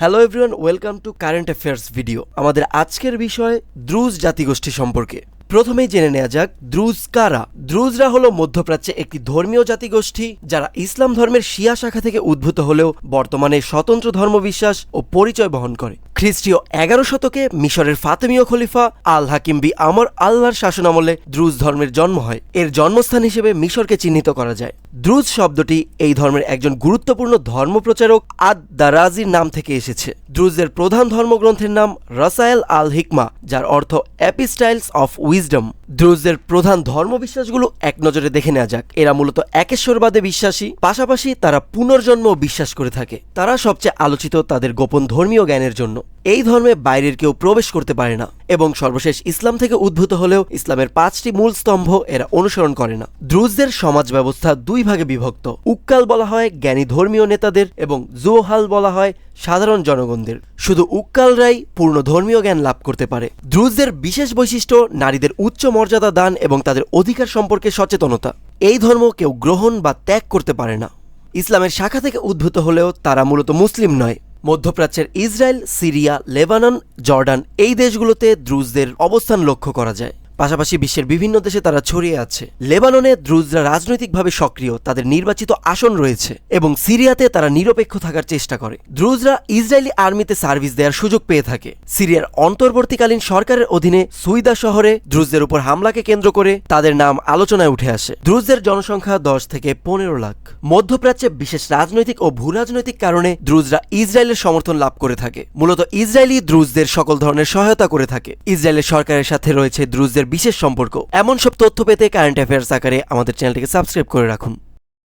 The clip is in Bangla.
Hello everyone welcome to current affairs video আমাদের আজকের বিষয় দ্রুজ জাতিগোষ্ঠী সম্পর্কে। প্রথমেই জেনে নেওয়া যাক, দ্রুজ কারা? দ্রুজরা হল মধ্যপ্রাচ্যে একটি ধর্মীয় জাতিগোষ্ঠী যারা ইসলাম ধর্মের শিয়া শাখা থেকে উদ্ভূত হলেও বর্তমানে স্বতন্ত্র ধর্মবিশ্বাস ও পরিচয় বহন করে। খ্রিস্টীয় এগারো শতকে মিশরের ফাতেমীয় খলিফা আল হাকিম বি আমর আল্লাহর শাসনামলে দ্রুজ ধর্মের জন্ম হয়। এর জন্মস্থান হিসেবে মিশরকে চিহ্নিত করা যায়। দ্রুজ শব্দটি এই ধর্মের একজন গুরুত্বপূর্ণ ধর্মপ্রচারক আদ দারাজির নাম থেকে এসেছে। দ্রুজের প্রধান ধর্মগ্রন্থের নাম রসায়েল আল হিকমা যার অর্থ অ্যাপিস্টাইলস অফ উইজডম দ্রুজদের প্রধান ধর্মবিশ্বাসগুলো এক নজরে দেখে নেওয়া যাক। এরা মূলত একেশ্বরবাদে বিশ্বাসী, পাশাপাশি তারা পুনর্জন্ম বিশ্বাস করে থাকে। তারা সবচেয়ে আলোচিত তাদের গোপন ধর্মীয় জ্ঞানের জন্য। এই ধর্মে বাইরের কেউ প্রবেশ করতে পারে না এবং সর্বশেষ ইসলাম থেকে উদ্ভূত হলেও ইসলামের পাঁচটি মূল স্তম্ভ এরা অনুসরণ করে না। দ্রুজদের সমাজ ব্যবস্থা দুই ভাগে বিভক্ত। উক্কাল বলা হয় জ্ঞানী ধর্মীয় নেতাদের এবং জুহাল বলা হয় সাধারণ জনগণদের। শুধু উক্কালরাই পূর্ণ ধর্মীয় জ্ঞান লাভ করতে পারে। দ্রুজদের বিশেষ বৈশিষ্ট্য নারীদের উচ্চ মর্যাদা দান এবং তাদের অধিকার সম্পর্কে সচেতনতা। এই ধর্ম কেউ গ্রহণ বা ত্যাগ করতে পারে না। ইসলামের শাখা থেকে উদ্ভূত হলেও তারা মূলত মুসলিম নয়। মধ্যপ্রাচ্যের ইসরায়েল সিরিয়া লেবানন জর্ডান এই দেশগুলোতে দ্রুজদের অবস্থান লক্ষ্য করা যায়। পাশাপাশি বিশ্বের বিভিন্ন দেশে তারা ছড়িয়ে আছে। লেবাননে দ্রুজরা রাজনৈতিকভাবে সক্রিয়, তাদের নির্বাচিত আসন রয়েছে এবং সিরিয়াতে তারা নিরপেক্ষ থাকার চেষ্টা করে। দ্রুজরা ইসরায়েলি আর্মিতে সার্ভিস দেওয়ার সুযোগ পেয়ে থাকে। সিরিয়ার অন্তর্বর্তীকালীন সরকারের অধীনে সুইদা শহরে দ্রুজদের উপর হামলাকে কেন্দ্র করে তাদের নাম আলোচনায় উঠে আসে। দ্রুজদের জনসংখ্যা দশ থেকে পনেরো লাখ। মধ্যপ্রাচ্যে বিশেষ রাজনৈতিক ও ভূরাজনৈতিক কারণে দ্রুজরা ইসরায়েলের সমর্থন লাভ করে থাকে। মূলত ইসরায়েলি দ্রুজদের সকল ধরনের সহায়তা করে থাকে। ইসরায়েলের সরকারের সাথে রয়েছে দ্রুজদের বিশেষ সম্পর্ক। এমন সব তথ্য পেতে কারেন্ট অ্যাফেয়ার্স আকারে আমাদের চ্যানেলটিকে সাবস্ক্রাইব করে রাখুন।